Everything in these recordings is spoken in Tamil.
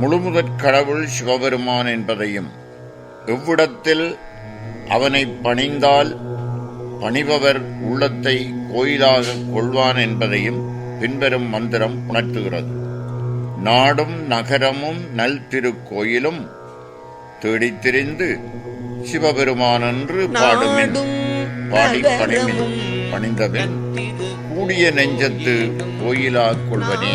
முழுமுதற் கடவுள் சிவபெருமான் என்பதையும் எவ்விடத்தில் அவனை பணிந்தால் பணிபவர் உள்ளத்தை கோயிலாக கொள்வான் என்பதையும் பின்வரும் மந்திரம் உணர்த்துகிறது. நாடும் நகரமும் நல் திருக்கோயிலும் தேடித் திரிந்து சிவபெருமானென்று பாடுமின் பாடி பணிமின் பணிந்தவன் கூடிய நெஞ்சத்து கோயிலா கொள்வனே.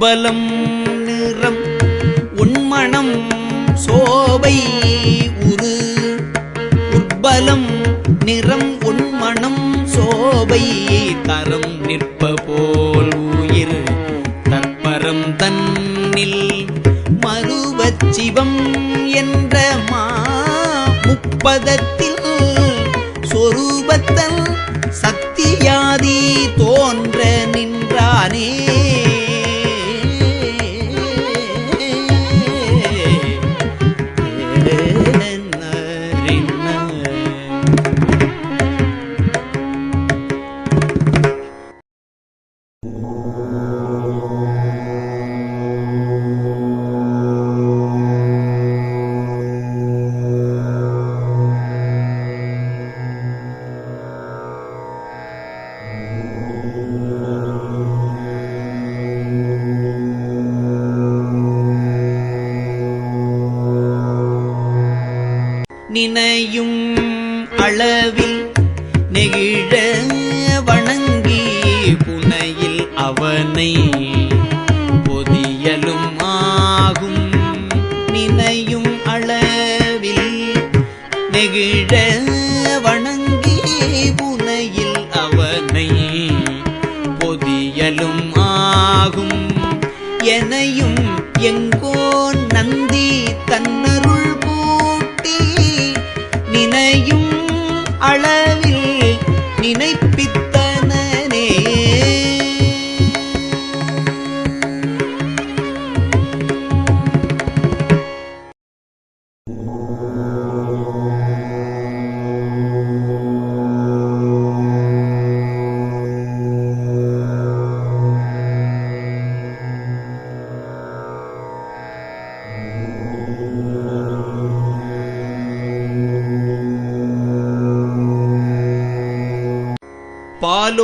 உற்பலம் நிறம் உண்மணம் சோபை உரு. உற்பலம் நிறம் உண்மணம் சோபை தரம் நிற்ப போல் உயிர். தற்பரம் தன்னில் மறுவச்சிவம் என்ற மா முப்பதத்தில் சொரூபத்தன் நினையும் அளவில் நெகிழ வணங்கி புனையில் அவனை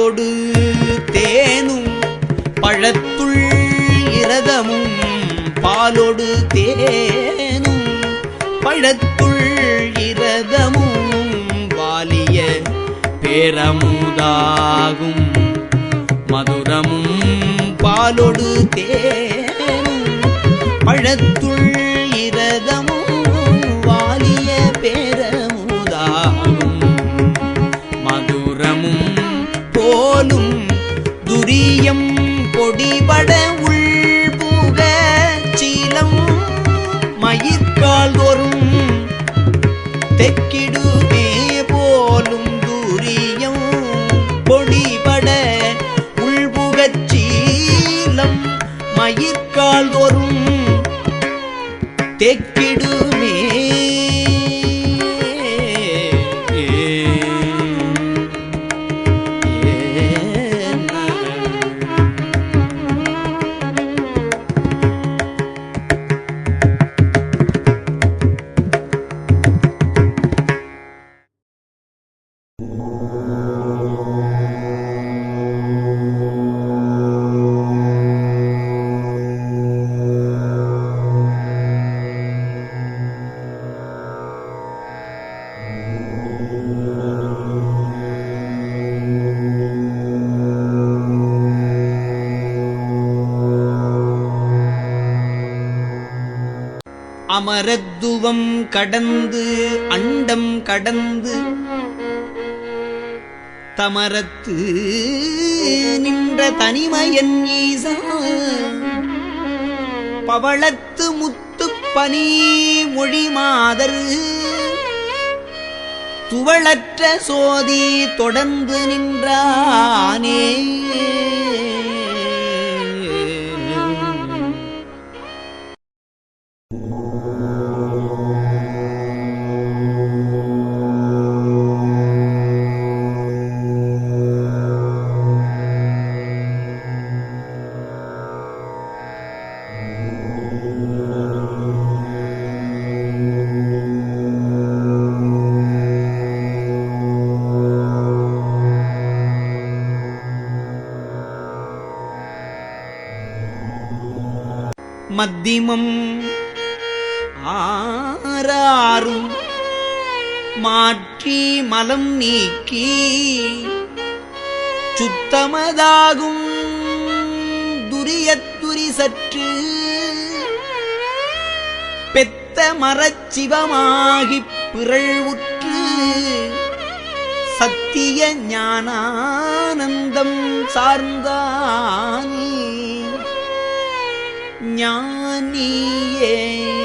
தேனோடு தேனும் பழத்துள் இரதமும் பாலோடு தேனும் பழத்துள் இரதமும் வாலிய பேரமுதாகும். மதுரமும் பாலொடு தேனும் பழத்துள் இரதமும் மயிர்கால் ஒரு அமரத்துவம் கடந்து அண்டம் கடந்து தமரத்து நின்ற தனிமயன் ஈசா. பவளத்து முத்து பனி மொழி மாதர். துவளற்ற சோதி தொடர்ந்து நின்றானே. மத்திமம் ஆறாரும் மாற்றி மலம் நீக்கி சுத்தமதாகும் துரியத்துரி சற்று பெத்த மரச்சிவமாகிப் பிறழ்வுற்று சத்திய ஞானானந்தம் சார்ந்தானே ज्ञानीये।